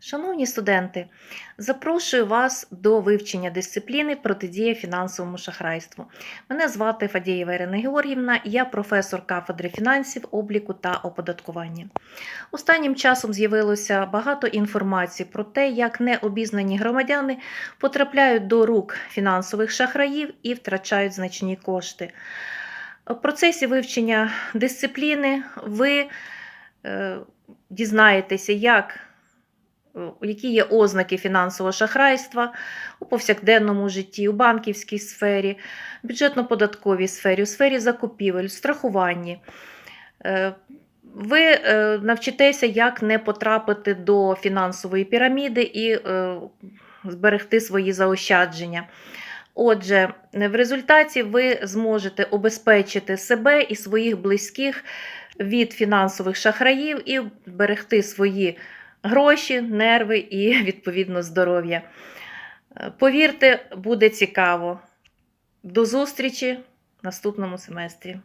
Шановні студенти, запрошую вас до вивчення дисципліни протидія фінансовому шахрайству. Мене звати Фадієва Ірина Георгівна, я професор кафедри фінансів, обліку та оподаткування. Останнім часом з'явилося багато інформації про те, як необізнані громадяни потрапляють до рук фінансових шахраїв і втрачають значні кошти. В процесі вивчення дисципліни ви е, дізнаєтеся, як які є ознаки фінансового шахрайства у повсякденному житті, у банківській сфері, бюджетно-податковій сфері, у сфері закупівель, страхуванні. Е, Ви е, навчитеся, як не потрапити до фінансової піраміди і е, зберегти свої заощадження. Отже, в результаті ви зможете обезпечити себе і своїх близьких від фінансових шахраїв і берегти свої гроші, нерви і, відповідно, здоров'я. Е, Повірте, буде цікаво. До зустрічі в наступному семестрі.